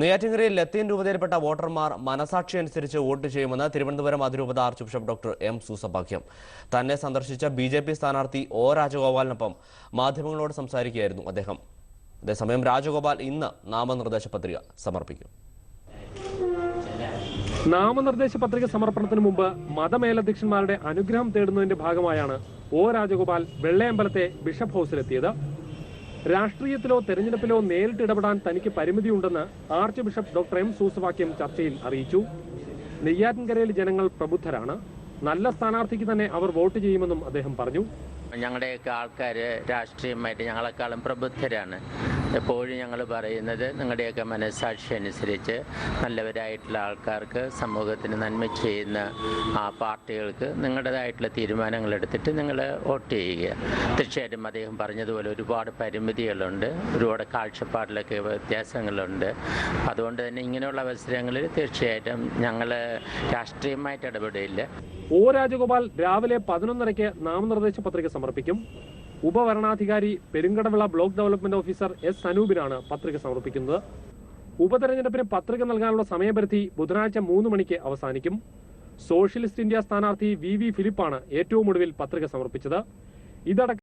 നെയ്യാറ്റിൻകരയിൽ ലത്തീൻ രൂപതയിൽപ്പെട്ട വോട്ടർമാർ മനസാക്ഷി അനുസരിച്ച് വോട്ട് ചെയ്യുമെന്ന് തിരുവനന്തപുരം അതിരൂപത ആർച്ച് ബിഷപ്പ് ഡോക്ടർ എം സൂസഭാഗ്യം തന്നെ സന്ദർശിച്ച ബി ജെ പി സ്ഥാനാർത്ഥി ഒ രാജഗോപാലിനൊപ്പം മാധ്യമങ്ങളോട് സംസാരിക്കുകയായിരുന്നു അദ്ദേഹം. അതേസമയം രാജഗോപാൽ ഇന്ന് നാമനിർദ്ദേശ പത്രിക സമർപ്പിക്കും. നാമനിർദ്ദേശ പത്രിക സമർപ്പണത്തിന് മുമ്പ് മതമേലധ്യക്ഷന്മാരുടെ അനുഗ്രഹം തേടുന്നതിന്റെ ഭാഗമായാണ് ഒ രാജഗോപാൽ വെള്ളയമ്പലത്തെ ബിഷപ്പ് ഹൌസിലെത്തിയത്. രാഷ്ട്രീയത്തിലോ തെരഞ്ഞെടുപ്പിലോ നേരിട്ട് ഇടപെടാൻ തനിക്ക് പരിമിതിയുണ്ടെന്ന് ആർച്ച് ബിഷപ്പ് ഡോക്ടർ എം സൂസവാക്യം ചർച്ചയിൽ അറിയിച്ചു. നെയ്യാറ്റിൻകരയിൽ ജനങ്ങൾ പ്രബുദ്ധരാണ്. നല്ല സ്ഥാനാർത്ഥിക്ക് തന്നെ അവർ വോട്ട് ചെയ്യുമെന്നും അദ്ദേഹം പറഞ്ഞു. ഞങ്ങളുടെയൊക്കെ ആൾക്കാർ രാഷ്ട്രീയമായിട്ട് ഞങ്ങളെക്കാളും പ്രബുദ്ധരാണ്. എപ്പോഴും ഞങ്ങൾ പറയുന്നത് നിങ്ങളുടെയൊക്കെ മനസ്സാക്ഷി അനുസരിച്ച് നല്ലവരായിട്ടുള്ള ആൾക്കാർക്ക് സമൂഹത്തിന് നന്മ ചെയ്യുന്ന ആ പാർട്ടികൾക്ക് നിങ്ങളുടേതായിട്ടുള്ള തീരുമാനങ്ങൾ എടുത്തിട്ട് നിങ്ങൾ വോട്ട് ചെയ്യുക. തീർച്ചയായിട്ടും അദ്ദേഹം പറഞ്ഞതുപോലെ ഒരുപാട് പരിമിതികളുണ്ട്. ഒരുപാട് കാഴ്ചപ്പാടിലൊക്കെ വ്യത്യാസങ്ങളുണ്ട്. അതുകൊണ്ട് തന്നെ ഇങ്ങനെയുള്ള അവസരങ്ങളിൽ തീർച്ചയായിട്ടും ഞങ്ങൾ രാഷ്ട്രീയമായിട്ട് ഇടപെടില്ല ഒ രാജഗോപാൽ രാവിലെ പതിനൊന്നരയ്ക്ക് നാമനിർദ്ദേശ പത്രിക സമർപ്പിക്കും. ഉപവരണാധികാരി Perumkadavila block development officer S അനൂപിനാണ് പത്രിക സമർപ്പിക്കുന്നത്. ഉപതെരഞ്ഞെടുപ്പിന് പത്രിക നൽകാനുള്ള സമയപരിധി ബുധനാഴ്ച മൂന്ന് മണിക്ക് അവസാനിക്കും. സോഷ്യലിസ്റ്റ് ഇന്ത്യ സ്ഥാനാർത്ഥി വി വി ഫിലിപ്പാണ് ഏറ്റവും ഒടുവിൽ പത്രിക സമർപ്പിച്ചത്. ഇതടക്കം